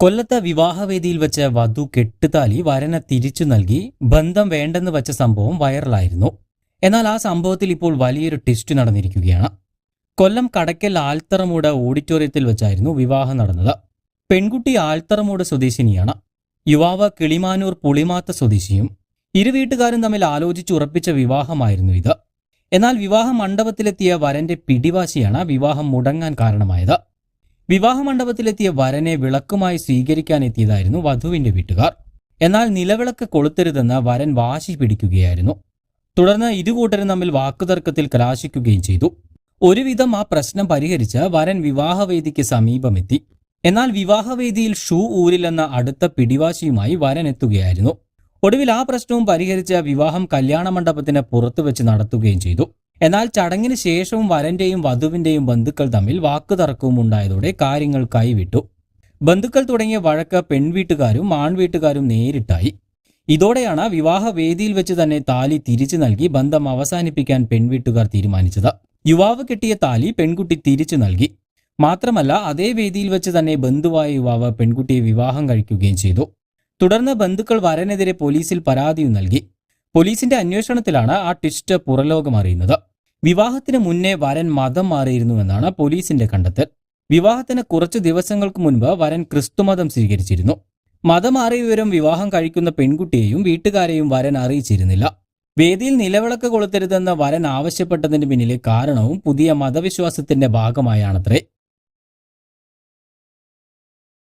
കൊല്ലത്ത് വിവാഹവേദിയിൽ വെച്ച് വധു കെട്ടുതാലി വരനെ തിരിച്ചു നൽകി ബന്ധം വേണ്ടെന്ന് വെച്ച സംഭവം വൈറലായിരുന്നു. എന്നാൽ ആ സംഭവത്തിൽ ഇപ്പോൾ വലിയൊരു ട്വിസ്റ്റ് നടന്നിരിക്കുകയാണ്. കൊല്ലം കടക്കൽ ആൽത്തറമൂട് ഓഡിറ്റോറിയത്തിൽ വെച്ചായിരുന്നു വിവാഹം നടന്നത്. പെൺകുട്ടി ആൽത്തറമൂട് സ്വദേശിനിയാണ്. യുവാവ് കിളിമാനൂർ പുളിമാത്ത സ്വദേശിയും ഇരു വീട്ടുകാരും തമ്മിൽ ആലോചിച്ച് ഉറപ്പിച്ച വിവാഹമായിരുന്നു ഇത്. എന്നാൽ വിവാഹ മണ്ഡപത്തിലെത്തിയ വരന്റെ പിടിവാശിയാണ് വിവാഹം മുടങ്ങാൻ കാരണമായത്. വിവാഹ മണ്ഡപത്തിലെത്തിയ വരനെ വിളക്കുമായി സ്വീകരിക്കാൻ എത്തിയതായിരുന്നു വധുവിന്റെ വീട്ടുകാർ. എന്നാൽ നിലവിളക്ക് കൊളുത്തരുതെന്ന് വരൻ വാശി പിടിക്കുകയായിരുന്നു. തുടർന്ന് ഇരുകൂട്ടരും തമ്മിൽ വാക്കുതർക്കത്തിൽ കലാശിക്കുകയും ചെയ്തു. ഒരുവിധം ആ പ്രശ്നം പരിഹരിച്ച് വരൻ വിവാഹവേദിക്ക് സമീപമെത്തി. എന്നാൽ വിവാഹവേദിയിൽ ഷൂ ഊരില്ലെന്ന അടുത്ത പിടിവാശിയുമായി വരൻ എത്തുകയായിരുന്നു. ഒടുവിൽ ആ പ്രശ്നവും പരിഹരിച്ച് വിവാഹം കല്യാണ മണ്ഡപത്തിന് പുറത്തു വെച്ച് നടത്തുകയും ചെയ്തു. എന്നാൽ ചടങ്ങിന് ശേഷവും വരന്റെയും വധുവിന്റെയും ബന്ധുക്കൾ തമ്മിൽ വാക്കുതർക്കവും ഉണ്ടായതോടെ കാര്യങ്ങൾ കൈവിട്ടു. ബന്ധുക്കൾ തുടങ്ങിയ വഴക്ക് പെൺവീട്ടുകാരും ആൺവീട്ടുകാരും നേരിട്ടായി. ഇതോടെയാണ് വിവാഹവേദിയിൽ വെച്ച് തന്നെ താലി തിരിച്ചു നൽകി ബന്ധം അവസാനിപ്പിക്കാൻ പെൺവീട്ടുകാർ തീരുമാനിച്ചത്. യുവാവ് കെട്ടിയ താലി പെൺകുട്ടി തിരിച്ചു നൽകി. മാത്രമല്ല അതേ വേദിയിൽ വെച്ച് തന്നെ ബന്ധുവായ യുവാവ് പെൺകുട്ടിയെ വിവാഹം കഴിക്കുകയും ചെയ്തു. തുടർന്ന് ബന്ധുക്കൾ വരനെതിരെ പോലീസിൽ പരാതിയും നൽകി. പോലീസിന്റെ അന്വേഷണത്തിലാണ് ആ ട്വിസ്റ്റ് പുറലോകം അറിയുന്നത് വിവാഹത്തിന് മുന്നേ വരൻ മതം മാറിയിരുന്നുവെന്നാണ് പോലീസിന്റെ കണ്ടെത്തൽ. വിവാഹത്തിന് കുറച്ച് ദിവസങ്ങൾക്ക് മുൻപ് വരൻ ക്രിസ്തുമതം സ്വീകരിച്ചിരുന്നു. മതം മാറിയ വിവരം വിവാഹം കഴിക്കുന്ന പെൺകുട്ടിയെയും വീട്ടുകാരെയും വരൻ അറിയിച്ചിരുന്നില്ല. വേദിയിൽ നിലവിളക്ക് കൊളുത്തരുതെന്ന് വരൻ ആവശ്യപ്പെട്ടതിന് പിന്നിലെ കാരണവും പുതിയ മതവിശ്വാസത്തിന്റെ ഭാഗമായാണത്രേ.